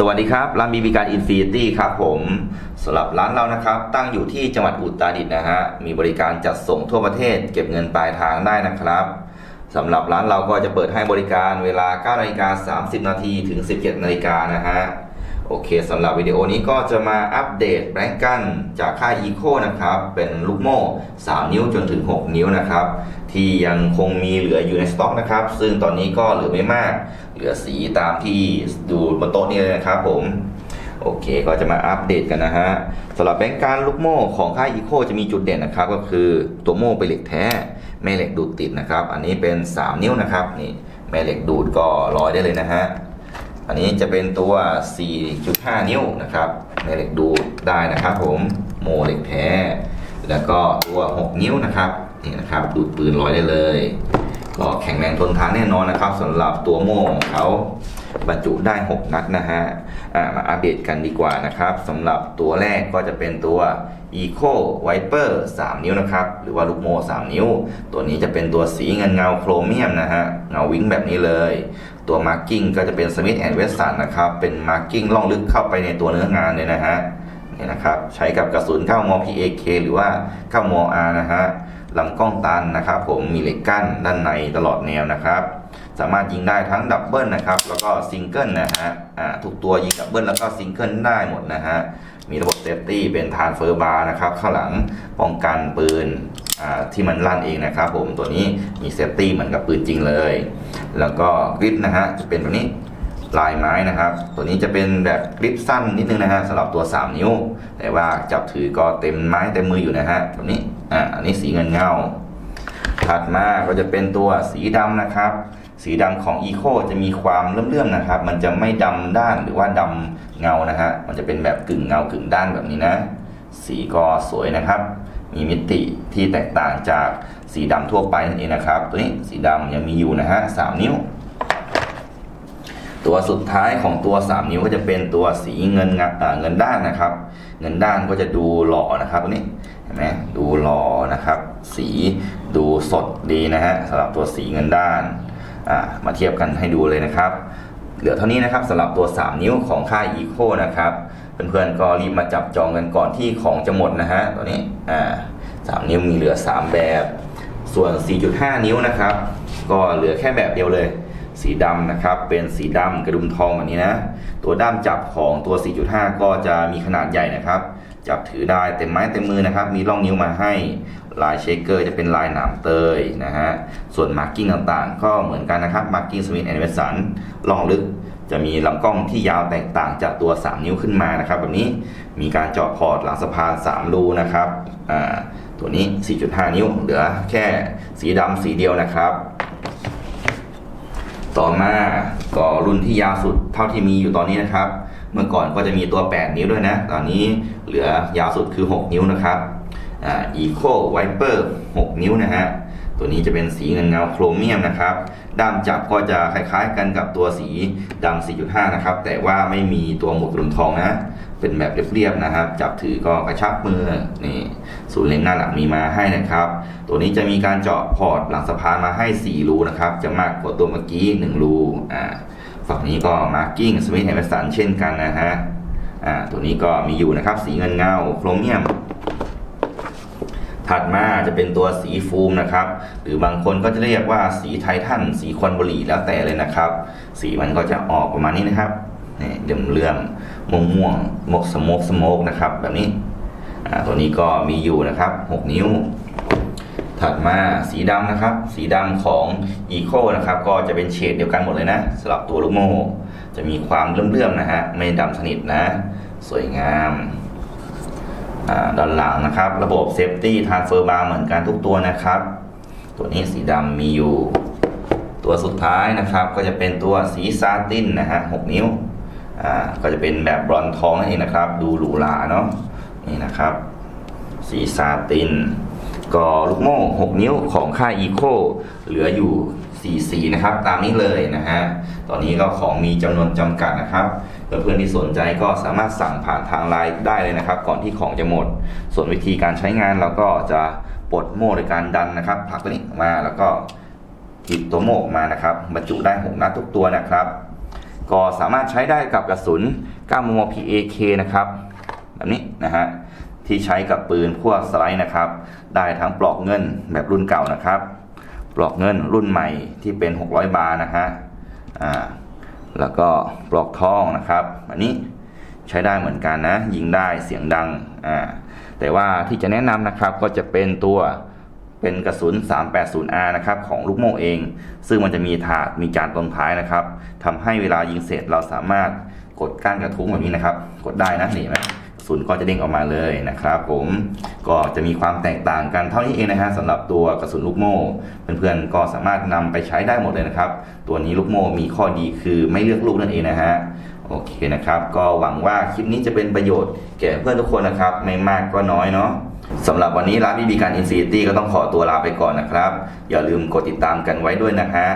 สวัสดีครับร้านบีบีการอินฟินิตี้ครับผมสำหรับร้านเรานะครับ ตั้งอยู่ที่จังหวัดอุตรดิตถ์นะฮะมีบริการจัดส่งทั่วประเทศ เก็บเงินปลายทางได้นะครับสำหรับร้านเราก็จะเปิดให้บริการเวลา9นาฬิกา30 นาทีถึง 17นาฬิกานะฮะ โอเคสำหรับวิดีโอนี้ก็จะมาอัปเดตแบงกันจากค่ายอีโคนะครับ เป็นลูกโม่ 3 นิ้วจนถึง 6 นิ้วนะครับ ที่ยังคงมีเหลืออยู่ในสต็อกนะครับ ซึ่งตอนนี้ก็เหลือไม่มาก เหลือสีตามที่ดูบนโต๊ะนี่เลยนะครับผม โอเคก็จะมาอัปเดตกันนะฮะสำหรับแบงก์การลูกโม่ของค่ายอีโคจะมีจุดเด่นนะครับ ก็คือตัวโม่เป็นเหล็กแท้แม่เหล็กดูดติดนะครับ อันนี้เป็น 3 นิ้วนะครับนี่แม่เหล็กดูดก็ลอยได้เลยนะฮะ อันนี้จะเป็นตัว 4.5 นิ้วนะครับแม่เหล็กดูดได้นะครับผมโมเหล็กแท้ แล้วก็ตัว 6 นิ้วนะครับนี่นะครับดูดปืนลอยได้เลย ก็แข็งแรงทนทานแน่นอนนะครับสำหรับตัวโม่ของเขาบรรจุได้ 6 นัดนะฮะมาอัปเดตกันดีกว่านะครับสำหรับตัวแรกก็จะเป็นตัว Eco Viper 3 นิ้วนะครับ หรือว่าลูกโม่3นิ้ว ตัวนี้จะเป็นตัวสีเงินเงาโครเมียมนะฮะ เงาวิ้งแบบนี้เลย ตัวมาร์กิ้งก็จะเป็น Smith Wesson นะครับ เป็นมาร์กิ้งล่องลึกเข้าไปในตัวเนื้องานเลยนะฮะนี่นะครับใช้กับกระสุน 9 ม PAK หรือว่า 9 ม R นะฮะลำกล้องตันนะครับผมมีเหล็กกั้นด้านในตลอดแนวนะครับ สามารถยิงได้ทั้งดับเบิลนะครับแล้วก็ซิงเกิลนะฮะอ่าทุกตัวยิงดับเบิลแล้วก็ซิงเกิลได้หมดนะฮะมีระบบเซฟตี้เป็นทานเฟอร์บาร์นะครับข้างหลังป้องกันปืน ที่มันลั่นเองนะครับผมตัวนี้มีเซฟตี้เหมือนกับปืนจริงเลย แล้วก็กริปนะฮะจะเป็นแบบนี้ลายไม้นะครับ ตัวนี้จะเป็นแบบกริปสั้นนิดนึงนะฮะสำหรับตัว 3 นิ้ว แต่ว่าจับถือก็เต็มไม้เต็มมืออยู่นะฮะแบบนี้อ่าอันนี้สีเงินเงาถัดมาก็จะเป็นตัวสีดำนะครับ สีดำของ Eco จะมีความเลื่อมๆนะครับ มันจะไม่ดำด้านหรือว่าดำเงานะฮะมันจะเป็นแบบกึ่งเงากึ่งด้านแบบนี้นะ สีก็สวยนะครับ มีมิติที่แตกต่างจากสีดำทั่วไปนั่นเองนะครับ ตัวนี้สีดำยังมีอยู่นะฮะสามนิ้ว ตัวสุดท้ายของตัว 3 นิ้วก็จะเป็นตัวสีเงินเงินด้านนะครับ เงินด้านก็จะดูหล่อนะครับตัวนี้เห็นไหมดูหล่อนะครับ สีดูสดดีนะฮะสำหรับตัวสีเงินด้านมาเทียบกันให้ดูเลยนะครับ เหลือเท่านี้นะครับสำหรับตัว 3 นิ้วของค่าย Eco นะครับเพื่อนๆก็รีบมาจับจองกันก่อนที่ของจะหมดนะฮะตัวนี้อ่าสามนิ้วมีเหลือ 3 แบบ ส่วน 4.5 นิ้วนะครับ ก็เหลือแค่แบบเดียวเลย สีดำนะครับ เป็นสีดำกระดุมทองแบบนี้นะ ตัวด้ามจับของตัว 4.5 ก็จะมีขนาดใหญ่นะครับ จับถือได้เต็มไม้เต็มมือนะครับ มีร่องนิ้วมาให้ลายเชคเกอร์จะเป็นลายหนามเตยนะฮะส่วนมาร์กิ้งต่างๆ ก็เหมือนกันนะครับมาร์กิ้งสมิธแอนด์เวสันล่องลึกจะมีลำกล้องที่ยาวแตกต่างจากตัว 3 นิ้วขึ้นมานะครับ แบบนี้มีการเจาะพอร์ตหลังสะพาน 3 รูนะครับอ่าตัวนี้ 4.5 นิ้วเหลือแค่สีดำสีเดียวนะครับ ต่อมาก็รุ่นที่ยาวสุดเท่าที่มีอยู่ตอนนี้นะครับ เมื่อก่อนก็จะมีตัว 8 นิ้วด้วยนะ ตอนนี้เหลือยาวสุดคือ 6 นิ้วนะครับอ่า Eco Viper 6นิ้วนะฮะตัวนี้จะเป็นสีเงินเงาโครเมียมนะครับ ด้ามจับก็จะคล้ายๆกันกับตัวสีดำ 4.5 นะครับ แต่ว่าไม่มีตัวหมุดกลุ่มทองนะ เป็นแบบเรียบๆนะครับ จับถือก็กระชับมือ นี่ศูนย์เล็งหน้าหลังมีมาให้นะครับ ตัวนี้จะมีการเจาะพอร์ตหลังสะพานมาให้ 4 รูนะครับ จะมากกว่าตัวเมื่อกี้ 1 รู อ่า ฝั่งนี้ก็มาร์กิ้งสมิธแอนด์สันเช่นกันนะฮะอ่าตัวนี้ก็มีอยู่นะครับ สีเงินเงาโครเมียม ถัดมาจะเป็นตัวสีฟูมนะครับ หรือบางคนก็จะเรียกว่าสีไททันสีควันบุหรี่แล้วแต่เลยนะครับ สีมันก็จะออกประมาณนี้นะครับนี่เหลื่อมเลื่อมม่วงม่วงๆมกสโมกสโมกนะครับ แบบนี้อ่าตัวนี้ก็มีอยู่นะครับ 6 นิ้ว ถัดมาสีดำนะครับ สีดำของ Eco นะครับ ก็จะเป็นเฉดเดียวกันหมดเลยนะสำหรับตัวลูกโม่ จะมีความเลื่อมๆนะฮะ ไม่ดำสนิทนะ สวยงามด้านหลังนะครับ ระบบเซฟตี้ทานเฟอร์บาร์เหมือนกันทุกตัวนะครับ ตัวนี้สีดำมีอยู่ ตัวสุดท้ายนะครับ ก็จะเป็นตัวสีซาตินนะฮะ6นิ้ว ก็จะเป็นแบบบรอนทองนั่นเองนะครับ ดูหรูหราเนาะนี่นะครับ สีซาติน ก็ลูกโม่6 นิ้วของค่ายอีโคเหลืออยู่ 4 สีนะครับ ตามนี้เลยนะฮะ ตอนนี้ก็ของมีจำนวนจำกัดนะครับ เพื่อนๆที่สนใจก็สามารถสั่งผ่านทางไลน์ได้เลยนะครับ ก่อนที่ของจะหมด ส่วนวิธีการใช้งานเราก็จะปลดโม่โดยการดันนะครับผลักตัวนี้ออกมาแล้วก็หยิบตัวโม่ออกมานะครับบรรจุได้6นัดทุกตัวนะครับ ก็สามารถใช้ได้กับกระสุน9มม PAK นะครับ แบบนี้นะฮะ ที่ใช้กับปืนพวกสไลด์นะครับ ได้ทั้งปลอกเงินแบบรุ่นเก่านะครับ ปลอกเงินรุ่นใหม่ที่เป็น 600 บาร์นะฮะอ่าแล้วก็ปลอกทองนะครับ อันนี้ใช้ได้เหมือนกันนะ ยิงได้เสียงดังอ่าแต่ว่าที่จะแนะนำนะครับก็จะเป็นตัวเป็นกระสุน 380R นะครับของลูกโม่เอง ซึ่งมันจะมีถาดมีจานตรงท้ายนะครับทำให้เวลายิงเสร็จเราสามารถกดก้านกระทุ้งแบบนี้นะครับ กดได้นะเห็นไหม กระสุนก็จะเด้งออกมาเลยนะครับผมก็จะมีความแตกต่างกันเท่านี้เองนะฮะสำหรับตัวกระสุนลูกโม่เพื่อนๆก็สามารถนำไปใช้ได้หมดเลยนะครับ ตัวนี้ลูกโม่มีข้อดีคือไม่เลือกลูกนั่นเองนะฮะโอเคนะครับ ก็หวังว่าคลิปนี้จะเป็นประโยชน์แก่เพื่อนทุกคนนะครับ ไม่มากก็น้อยเนาะสำหรับวันนี้ร้านบีบีการอินฟินิตี้ก็ต้องขอตัวลาไปก่อนนะครับ อย่าลืมกดติดตามกันไว้ด้วยนะฮะ